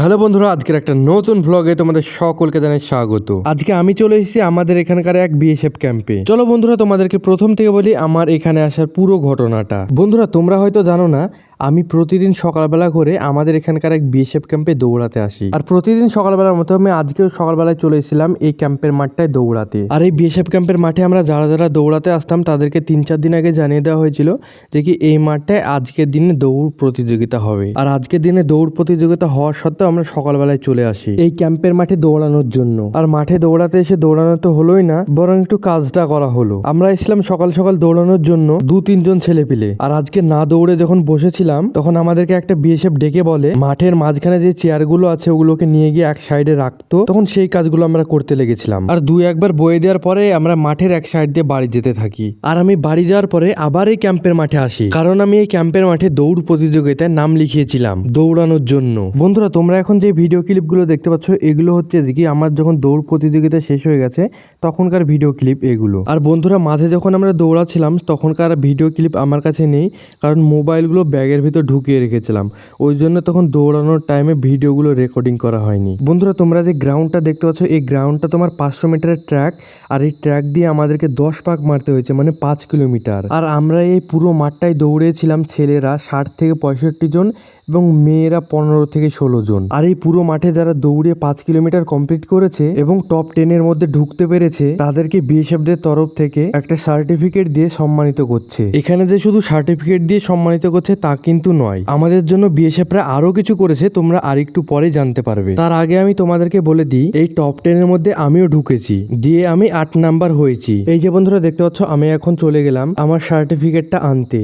Hello বন্ধুরা, আজকের একটা নতুন ব্লগে তোমাদের সকলকে জানাই স্বাগত। আজকে আমি চলে এসেছি আমাদের এখানকার এক বিএসএফ ক্যাম্পে চলো বন্ধুরা, তোমাদেরকে প্রথম থেকে বলি, আমার এখানে আসার পুরো ঘটনাটা। বন্ধুরা, তোমরা হয়তো জানো না আমি প্রতিদিন সকালবেলা করে আমাদের এখানকার এক বিএসএফ ক্যাম্পে দৌড়াতে আসি। আর প্রতিদিন সকালবেলার মতো আমি আজকেও সকালবেলায় চলে এসেছিলাম এই ক্যাম্পের মাঠটায় দৌড়াতে। আর এই বিএসএফ ক্যাম্পের মাঠে আমরা যারা যারা দৌড়াতে আসতাম, তাদেরকে তিন চার দিন আগে জানিয়ে দেওয়া হয়েছিল যে কি এই মাঠটায় আজকের দিনে দৌড় প্রতিযোগিতা হবে। আর আজকের দিনে দৌড় প্রতিযোগিতা হওয়া সত্ত্বেও আমরা সকালবেলায় চলে আসি এই ক্যাম্পের মাঠে দৌড়ানোর জন্য। আর মাঠে দৌড়াতে এসে দৌড়ানো তো হলোই না, বরং একটু কাজটা করা হলো। আমরা এসলাম সকাল সকাল দৌড়ানোর জন্য দু তিনজন ছেলে পিলে আর আজকে না দৌড়ে যখন বসেছিলাম তখন আমাদেরকে একটা বিএসএফ ডেকে বলে, মাঠের মাঝখানে যে চেয়ারগুলো আছে, ওগুলোকে নিয়ে গিয়ে এক সাইডে রাখতো। তখন সেই কাজগুলো আমরা করতে লেগেছিলাম। আর দুই একবার বয়ে দেওয়ার পরে আমরা মাঠের এক সাইড দিয়ে বাড়ি যেতে থাকি। আর আমি বাড়ি যাওয়ার পরে আবার এই ক্যাম্পের মাঠে আসি। কারণ আমি এই ক্যাম্পের মাঠে দৌড় প্রতিযোগিতায় নাম লিখিয়েছিলাম, দৌড়ানোর জন্য। বন্ধুরা, তোমরা এখন যে ভিডিও ক্লিপগুলো দেখতে পাচ্ছ, এগুলো হচ্ছে যে কি আমার যখন দৌড় প্রতিযোগিতা শেষ হয়ে গেছে, তখনকার ভিডিও ক্লিপ এগুলো। আর বন্ধুরা, মাঝে যখন আমরা দৌড়াচ্ছিলাম, তখনকার ভিডিও ক্লিপ আমার কাছে নেই, কারণ মোবাইলগুলো ব্যাগের ভিতর ঢুকিয়ে রেখেছিলাম। ওই জন্য তখন দৌড়ানোর টাইমে ভিডিওগুলো রেকর্ডিং করা হয়নি। বন্ধুরা, তোমরা যে গ্রাউন্ডটা দেখতে পাচ্ছ, এই গ্রাউন্ডটা তোমার পাঁচশো মিটারের ট্র্যাক আর এই ট্র্যাক দিয়ে আমাদেরকে দশ পাক মারতে হয়েছে মানে পাঁচ কিলোমিটার আর আমরা এই পুরো মাঠটায় দৌড়েছিলাম ছেলেরা ষাট থেকে পঁয়ষট্টি জন এবং মেয়েরা পনেরো থেকে ষোলো জন। আর এই পুরো মাঠে যারা দৌড়ে পাঁচ কিলোমিটার কমপ্লিট করেছে এবং টপ টেনের মধ্যে ঢুকতে পেরেছে, তাদেরকে বিএসএফদের তরফ থেকে একটা সার্টিফিকেট দিয়ে সম্মানিত করছে। এখানে যে শুধু সার্টিফিকেট দিয়ে সম্মানিত করছে তা কিন্তু নয়। আমাদের জন্য বিএসএফরা আরও কিছু করেছে, তোমরা আরেকটু পরে জানতে পারবে। তার আগে আমি তোমাদেরকে বলে দিই, এই টপ টেনের মধ্যে আমিও ঢুকেছি, দিয়ে আমি আট নাম্বার হয়েছি। এই যে বন্ধুরা, দেখতে পাচ্ছ, আমি এখন চলে গেলাম আমার সার্টিফিকেটটা আনতে।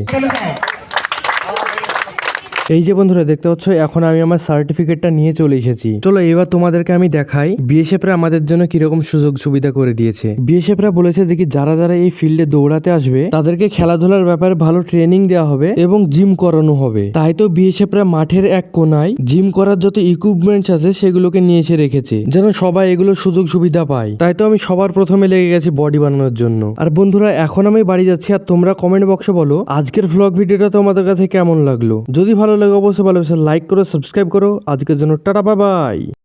এই যে বন্ধুরা, দেখতে পাচ্ছ, এখন আমি আমার সার্টিফিকেটটা নিয়ে চলে এসেছি। চলো এবার তোমাদেরকে আমি দেখাই বিএসএফরা আমাদের জন্য কীরকম সুযোগ সুবিধা করে দিয়েছে। বিএসএফরা বলেছে যে কি, যারা যারা এই ফিল্ডে দৌড়াতে আসবে, তাদেরকে খেলাধুলার ব্যাপারে ভালো ট্রেনিং দেওয়া হবে এবং জিম করানো হবে। তাই তো বিএসএফরা মাঠের এক কোনায় জিম করার যত ইকুইপমেন্টস আছে, সেগুলোকে নিয়ে এসে রেখেছে, যেন সবাই এগুলো সুযোগ সুবিধা পায়। তাই তো আমি সবার প্রথমে লেগে গেছি বডি বানানোর জন্য। আর বন্ধুরা, এখন আমি বাড়ি যাচ্ছি, আর তোমরা কমেন্ট বক্সে বলো, আজকের ভ্লগ ভিডিওটা তোমাদের কাছে কেমন লাগল? যদি ভালো লাগে অবশ্যই ভালো লাইক করো সাবস্ক্রাইব করো। আজকের জন্য টাটা বাই বাই